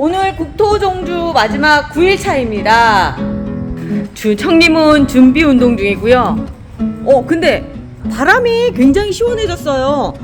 오늘 국토종주 마지막 9일차입니다. 주 청림은 준비 운동 중이고요. 어, 근데 바람이 굉장히 시원해졌어요.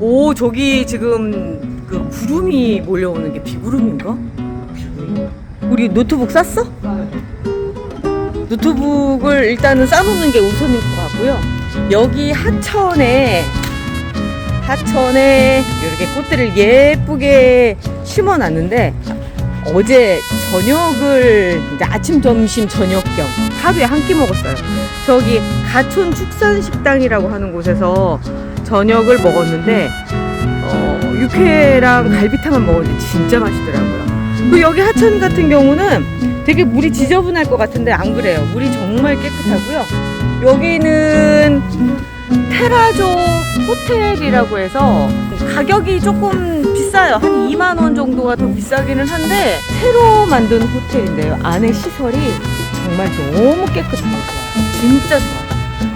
오, 저기 지금 그 구름이 몰려오는 게 비구름인가? 우리 노트북 쌌어? 노트북을 일단은 싸놓는 게 우선일 것 같고요. 여기 하천에 하천에 이렇게 꽃들을 예쁘게 심어 놨는데 어제 저녁을 이제 아침, 점심, 저녁 겸 하루에 한 끼 먹었어요. 저기 가촌 축산 식당이라고 하는 곳에서 저녁을 먹었는데 어, 육회랑 갈비탕을 먹었는데 진짜 맛있더라고요. 그 여기 하천 같은 경우는 되게 물이 지저분할 것 같은데 안 그래요. 물이 정말 깨끗하고요. 여기는 테라조 호텔이라고 해서 가격이 조금 비싸요. 한 2만 원 정도가 더 비싸기는 한데 새로 만든 호텔인데요. 안에 시설이 정말 너무 깨끗하고 좋아요. 진짜 좋아요.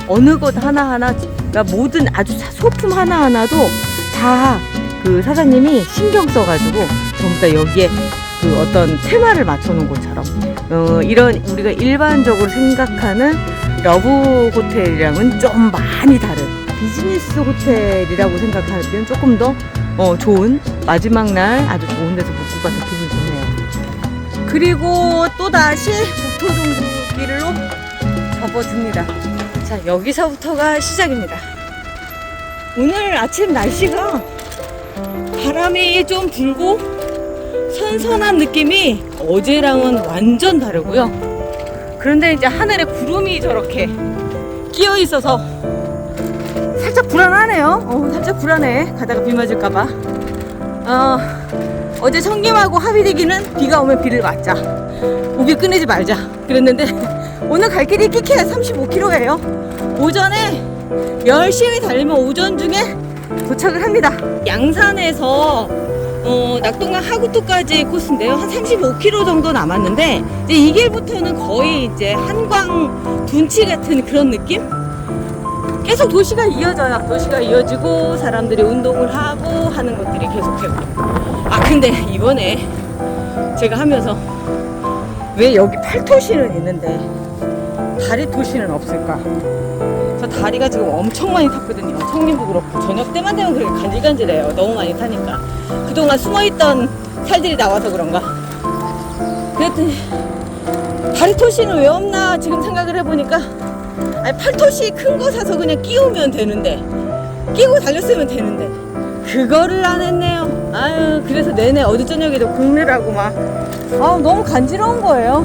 어느 것 하나하나 그러니까 모든 아주 사- 소품 하나하나도 다 그 사장님이 신경 써가지고 전부 다 여기에 그 어떤 테마를 맞춰놓은 것처럼 어, 이런 우리가 일반적으로 생각하는 러브 호텔이랑은 좀 많이 다른 비즈니스 호텔이라고 생각하면 조금 더 어, 좋은 마지막 날 아주 좋은 데서 묵고 가서 기분이 좋네요. 그리고 또 다시 국토종주길로 접어듭니다. 자 여기서부터가 시작입니다. 오늘 아침 날씨가 바람이 좀 불고 선선한 느낌이 어제랑은 완전 다르고요. 그런데 이제 하늘에 구름이 저렇게 끼어 있어서 살짝 불안하네요. 어, 살짝 불안해. 가다가 비 맞을까봐. 어, 어제 청김하고 합의되기는 비가 오면 비를 맞자. 우비 끊이지 말자. 그랬는데 오늘 갈 길이 끼케야 35km예요. 오전에 열심히 달리면 오전 중에 도착을 합니다. 양산에서 어, 낙동강 하구토까지 코스인데요. 한 35km 정도 남았는데 이제 이 길부터는 거의 이제 한광 둔치 같은 그런 느낌? 계속 도시가 이어져요. 도시가 이어지고 사람들이 운동을 하고 하는 것들이 계속되고. 아 근데 이번에 제가 하면서 왜 여기 팔토시는 있는데 다리 토시는 없을까? 저 다리가 지금 엄청 많이 탔거든요. 청림도 그렇고 저녁 때만 되면 그렇게 간질간질해요. 너무 많이 타니까. 그동안 숨어있던 살들이 나와서 그런가. 그랬더니 다리 토시는 왜 없나 지금 생각을 해보니까 아니 팔토시 큰 거 사서 그냥 끼우면 되는데 끼고 달렸으면 되는데 그거를 안 했네요. 아유 그래서 내내 어제 저녁에도 긁느라고 막 아, 너무 간지러운 거예요.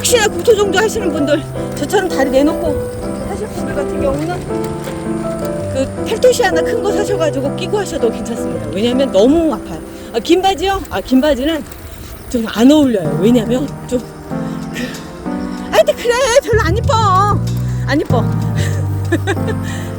혹시나 국토종주 하시는 분들 저처럼 다리 내놓고 하실 분들 같은 경우는 그 팔토시 하나 큰 거 사셔가지고 끼고 하셔도 괜찮습니다. 왜냐면 너무 아파요. 아, 긴 바지요? 아, 긴 바지는 좀 안 어울려요. 왜냐면 좀 그, 아, 근데 그래 별로 안 이뻐. 안 이뻐.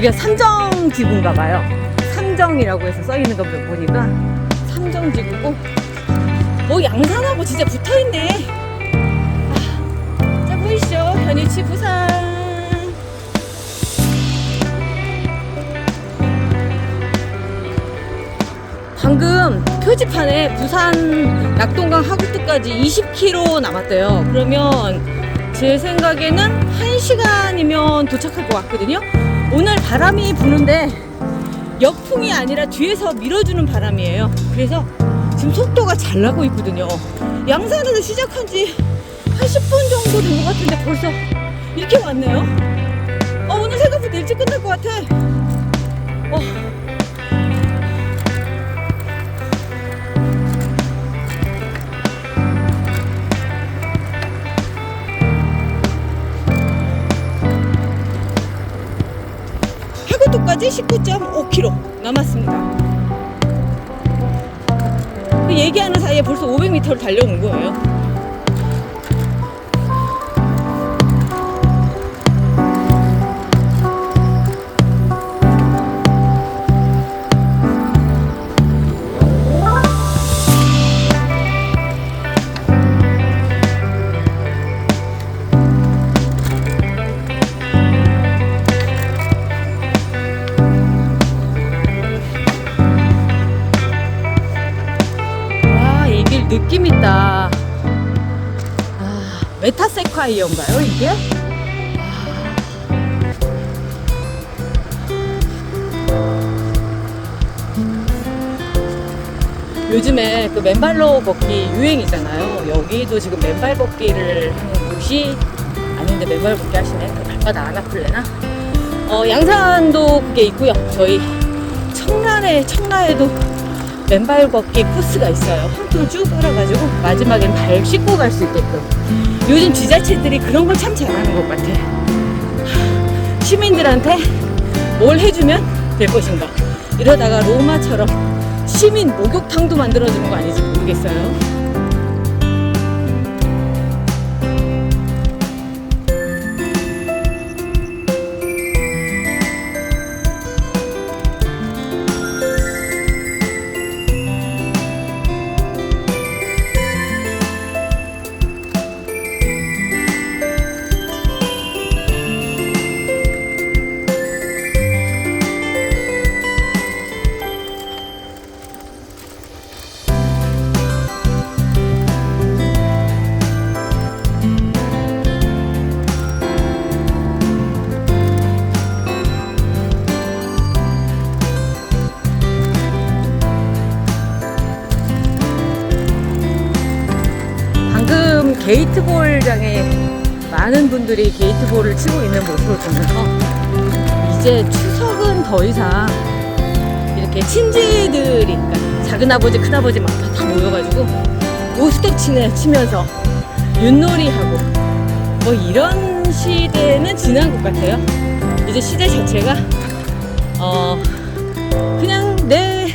여기가 삼정지구인가 봐요. 삼정이라고 해서 써 있는 거 보니까 삼정지구고 뭐 양산하고 진짜 붙어 있네. 아, 자 보이시죠? 현일치 부산. 방금 표지판에 부산 낙동강 하구트까지 20km 남았대요. 그러면 제 생각에는 1시간이면 도착할 것 같거든요. 오늘 바람이 부는데 역풍이 아니라 뒤에서 밀어주는 바람이에요. 그래서 지금 속도가 잘 나고 있거든요. 양산에서 시작한 지 한 10분 정도 된 것 같은데 벌써 이렇게 왔네요. 어, 오늘 생각보다 일찍 끝날 것 같아. 팔 까지 19.5km 남았습니다. 그 얘기하는 사이에 벌써 500m를 달려온 거예요. 메타세콰이어인가요, 이게? 요즘에 그 맨발로 걷기 유행이잖아요. 여기도 지금 맨발 걷기를 하는 곳이 아닌데 맨발 걷기 하시네. 그 발바닥 안 아플래나? 어, 양산도 그게 있고요. 저희 청란에, 청라에도 맨발 걷기 코스가 있어요. 한통 쭉 깔아가지고 마지막엔 발 씻고 갈 수 있게끔. 요즘 지자체들이 그런 걸 참 잘하는 것 같아. 하, 시민들한테 뭘 해주면 될 것인가. 이러다가 로마처럼 시민 목욕탕도 만들어주는 거 아닌지 모르겠어요. 게이트볼장에 많은 분들이 게이트볼을 치고 있는 모습을 보면서 이제 추석은 더 이상 이렇게 친지들이 그러니까 작은 아버지 큰 아버지 막 다 모여가지고 오스텝 치네 치면서 윷놀이하고 뭐 이런 시대는 지난 것 같아요. 이제 시대 자체가 어 그냥 내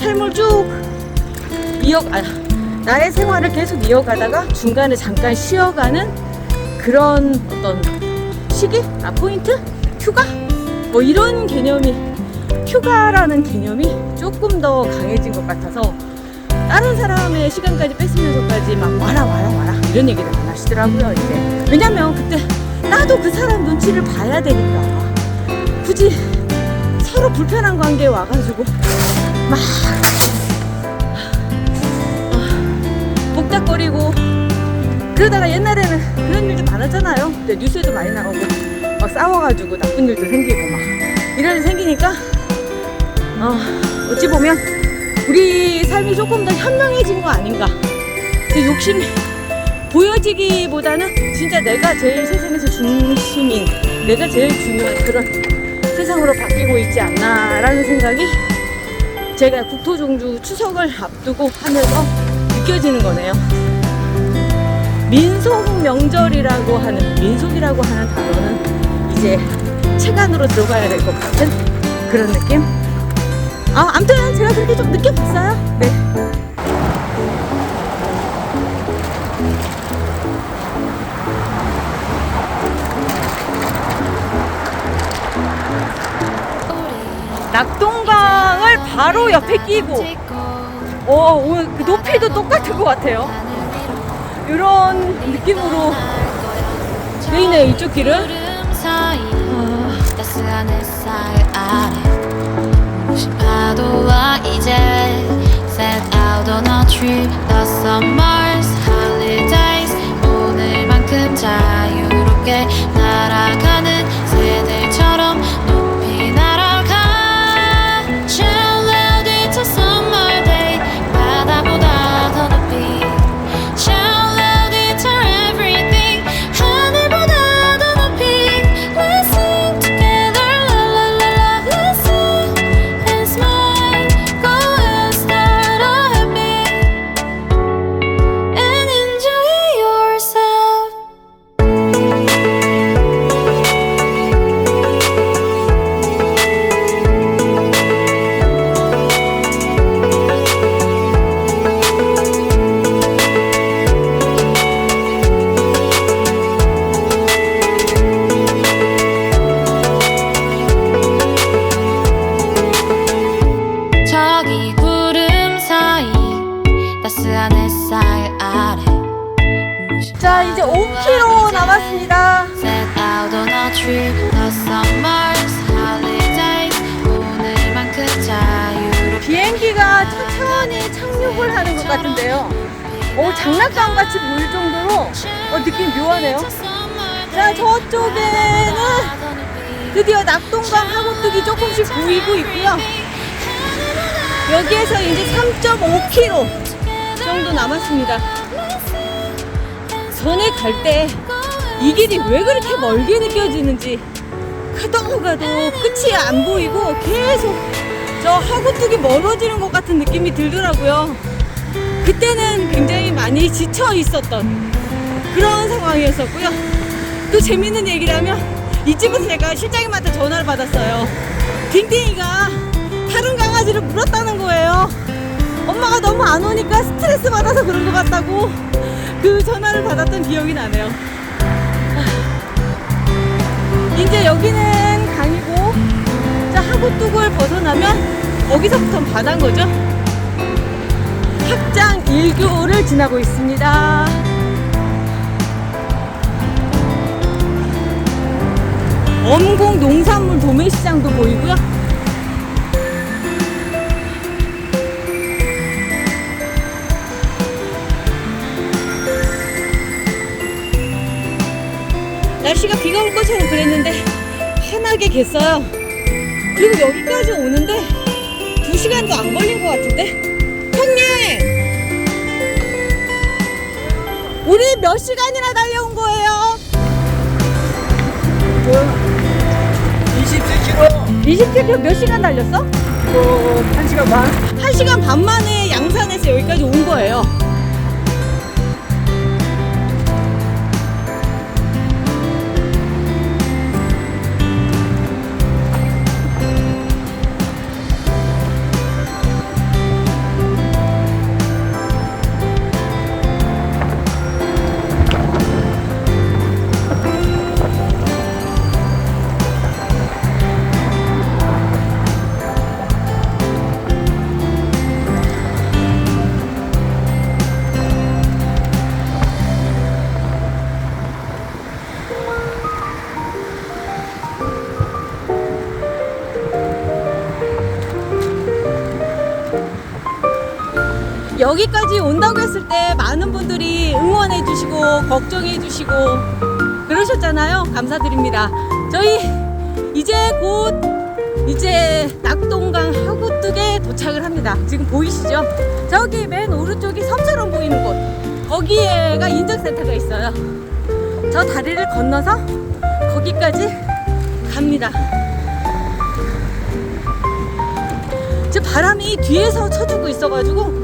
삶을 쭉 이어 아, 나의 생활을 계속 이어가다가 중간에 잠깐 쉬어가는 그런 어떤 시기? 아, 포인트? 휴가? 뭐 이런 개념이, 휴가라는 개념이 조금 더 강해진 것 같아서 다른 사람의 시간까지 뺏으면서까지 막 와라, 와라, 와라. 이런 얘기를 안 하시더라고요, 이제. 왜냐면 그때 나도 그 사람 눈치를 봐야 되니까. 굳이 서로 불편한 관계에 와가지고 막 복닥거리고 그러다가 옛날에는 그런 일도 많았잖아요. 근데 뉴스에도 많이 나오고 막 싸워가지고 나쁜 일도 생기고 막 이런 일 생기니까 어, 어찌 보면 우리 삶이 조금 더 현명해진 거 아닌가. 그 욕심이 보여지기보다는 진짜 내가 제일 세상에서 중심인 내가 제일 중요한 그런 세상으로 바뀌고 있지 않나라는 생각이 제가 국토종주 추석을 앞두고 하면서 느껴지는 거네요. 민속 명절이라고 하는 민속이라고 하는 단어는 이제 책 안으로 들어가야 될 것 같은 그런 느낌. 아, 아무튼 제가 그렇게 좀 느껴봤어요. 네. 낙동강을 바로 옆에 끼고 어, 오늘 그 높이도 똑같은 것 같아요. 이런 느낌으로 돼 있네요, 이쪽 길은. 파도와 이제 set out on a trip the summer's holidays 오늘만큼 자유롭게 날아가 드디어 낙동강 하고뚝이 조금씩 보이고 있고요. 여기에서 이제 3.5km 정도 남았습니다. 전에 갈 때 이 길이 왜 그렇게 멀게 느껴지는지 가도 가도 끝이 안 보이고 계속 저 하구뚝이 멀어지는 것 같은 느낌이 들더라고요. 그때는 굉장히 많이 지쳐 있었던 그런 상황이었었고요. 또 재밌는 얘기를 하면 이쯤에서 제가 실장님한테 전화를 받았어요. 딩딩이가 다른 강아지를 물었다는 거예요. 엄마가 너무 안 오니까 스트레스 받아서 그런 것 같다고 그 전화를 받았던 기억이 나네요. 이제 여기는 강이고 자 하구뚝을 벗어나면 거기서부터는 바다인 거죠. 학장 1교를 지나고 있습니다. 엄공 농산물 도매시장도 보이고요. 날씨가 비가 올 것처럼 그랬는데 환하게 겠어요. 그리고 여기까지 오는데 두 시간도 안 걸린 것 같은데 형님 우리 몇 시간이나 달려온 거예요? 27km 27km 몇 시간 달렸어? 어, 1시간 반 1시간 반 만에 양산에서 여기까지 온 거예요. 여기까지 온다고 했을 때 많은 분들이 응원해 주시고 걱정해 주시고 그러셨잖아요. 감사드립니다. 저희 이제 곧 이제 낙동강 하구뚝에 도착을 합니다. 지금 보이시죠? 저기 맨 오른쪽이 섬처럼 보이는 곳. 거기에가 인증센터가 있어요. 저 다리를 건너서 거기까지 갑니다. 지금 바람이 뒤에서 쳐주고 있어가지고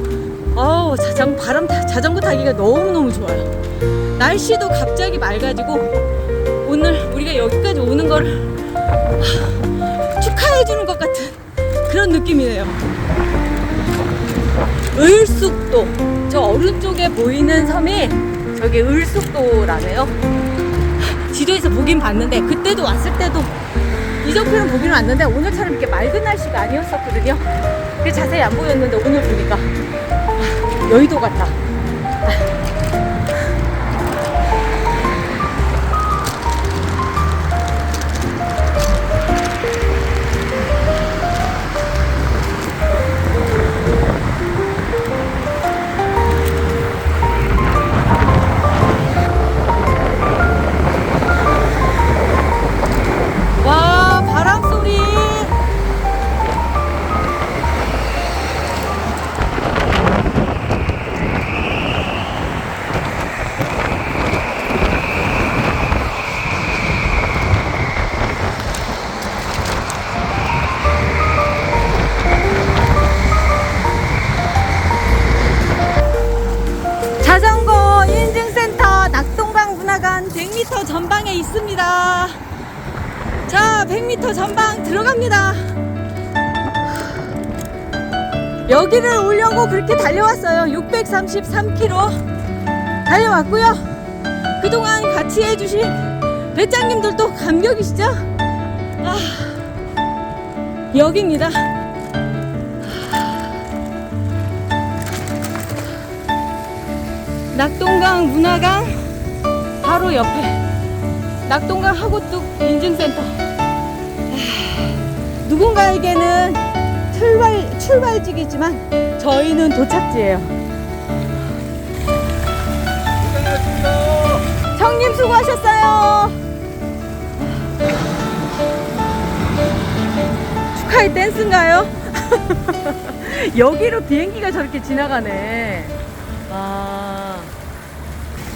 어우 자전 바람 타- 자전거 타기가 너무 너무 좋아요. 날씨도 갑자기 맑아지고 오늘 우리가 여기까지 오는 걸 축하해 주는 것 같은 그런 느낌이네요. 을숙도 저 오른쪽에 보이는 섬이 저기 을숙도라네요. 지도에서 보긴 봤는데 그때도 왔을 때도 이 정도는 보기는 왔는데 오늘처럼 이렇게 맑은 날씨가 아니었었거든요. 그게 자세히 안 보였는데 오늘 보니까 아, 여의도 같다. 전방 들어갑니다. 여기를 오려고 그렇게 달려왔어요. 633km 달려왔고요. 그동안 같이 해주신 배짱님들도 감격이시죠? 아, 여기입니다. 낙동강 문화강 바로 옆에 낙동강 하고뚝 인증센터 누군가에게는 출발, 출발지이지만 저희는 도착지예요. 형님 수고하셨어요. 축하의 댄스인가요? 여기로 비행기가 저렇게 지나가네. 아.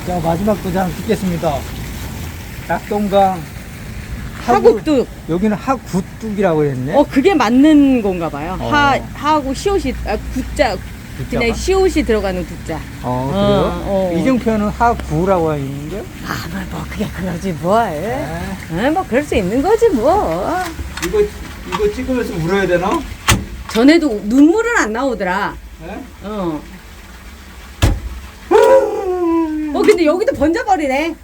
자, 마지막 도장 찍겠습니다. 낙동강 하국뚝. 여기는 하구뚝이라고 했네. 어, 그게 맞는 건가 봐요. 어. 하, 하하고 시옷이, 아, 구자. 그냥 구자가? 시옷이 들어가는 구자. 어 어, 그래요? 어. 이정표는 하구라고 있는데. 아, 뭐, 뭐, 그게 그러지, 뭘. 네. 아, 뭐, 그럴 수 있는 거지, 뭐. 이거 이거 찍으면서 울어야 되나? 전에도 눈물은 안 나오더라. 네? 어. 어, 근데 여기도 번져버리네.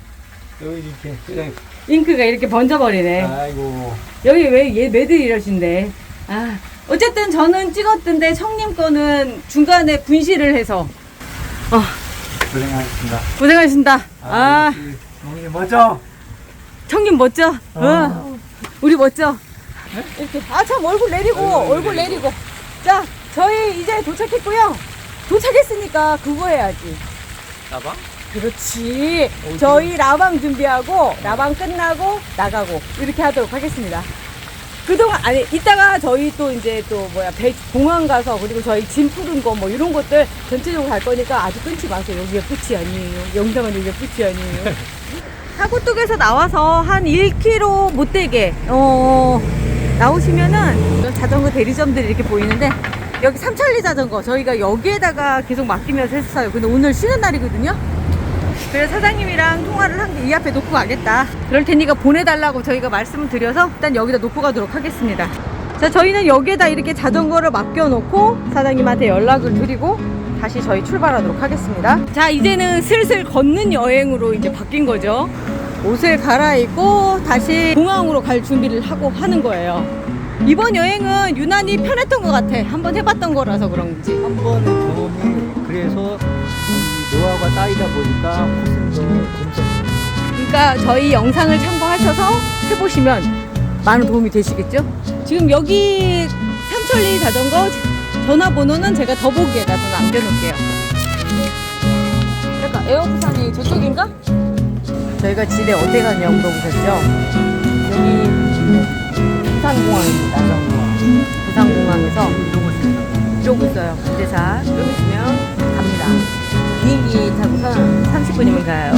여기 이렇게 그냥 잉크가 이렇게 번져버리네. 아이고 여기 왜 얘 매들 이러신데. 아, 어쨌든 저는 찍었던데 청님 거는 중간에 분실을 해서. 어, 고생하셨습니다. 고생하신다. 아, 우리 먼저 청님 멋져. 어. 어. 우리 멋져. 이렇게. 아, 참, 얼굴 내리고, 얼굴 내리고. 자, 저희 이제 도착했고요. 도착했으니까 그거 해야지. 나봐. 그렇지. 저희 라방 준비하고, 라방 끝나고, 나가고, 이렇게 하도록 하겠습니다. 그동안, 아니, 이따가 저희 또 이제 또 뭐야, 배, 공항 가서, 그리고 저희 짐 푸른 거 뭐 이런 것들 전체적으로 갈 거니까 아주 끊지 마세요. 여기가 끝이 아니에요. 영상은 여기가 끝이 아니에요. 사고뚝에서 나와서 한 1km 못 되게, 어, 나오시면은 자전거 대리점들이 이렇게 보이는데, 여기 삼천리 자전거 저희가 여기에다가 계속 맡기면서 했어요. 근데 오늘 쉬는 날이거든요. 그래서 사장님이랑 통화를 한 게 이 앞에 놓고 가겠다. 그럴 테니까 보내달라고 저희가 말씀을 드려서 일단 여기다 놓고 가도록 하겠습니다. 자, 저희는 여기에다 이렇게 자전거를 맡겨놓고 사장님한테 연락을 드리고 다시 저희 출발하도록 하겠습니다. 자, 이제는 슬슬 걷는 여행으로 이제 바뀐 거죠. 옷을 갈아입고 다시 공항으로 갈 준비를 하고 하는 거예요. 이번 여행은 유난히 편했던 것 같아. 한번 해봤던 거라서 그런지. 한 번의 경험이 그래서 이 노하우가 쌓이다 보니까 훨씬 더 재밌었어요. 그러니까 저희 영상을 참고하셔서 해보시면 많은 도움이 되시겠죠? 지금 여기 삼천리 자전거 전화번호는 제가 더보기에다 좀 남겨놓을게요. 그러니까 에어부산이 저쪽인가? 저희가 집에 어디 가냐고 물어보셨죠? 여기 부산공항입니다. 부산공항에서 이러고 있어요. 이제사 좀 있으면 갑니다. 비행기 타고 서 30분이면 가요.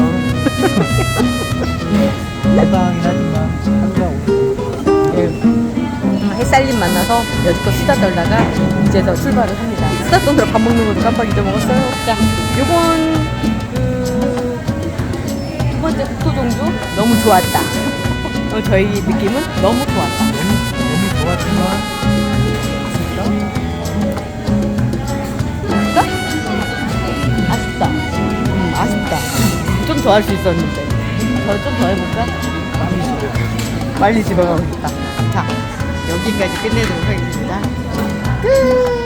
하루가 오고 예. 햇살님 만나서 여지껏 수다 떨다가 이제서 출발을 합니다. 수다 떨느라 밥 먹는 것도 깜빡 잊어먹었어요. 자, 요건 그 두 번째 국토종주 너무 좋았다. 어, 저희 느낌은 너무 좋았다. 너무 좋았지만 좀 더 할 수 있었는데. 더 좀 더 해볼까? 빨리 집에 가고 싶다. 자, 여기까지 끝내도록 하겠습니다. 끝!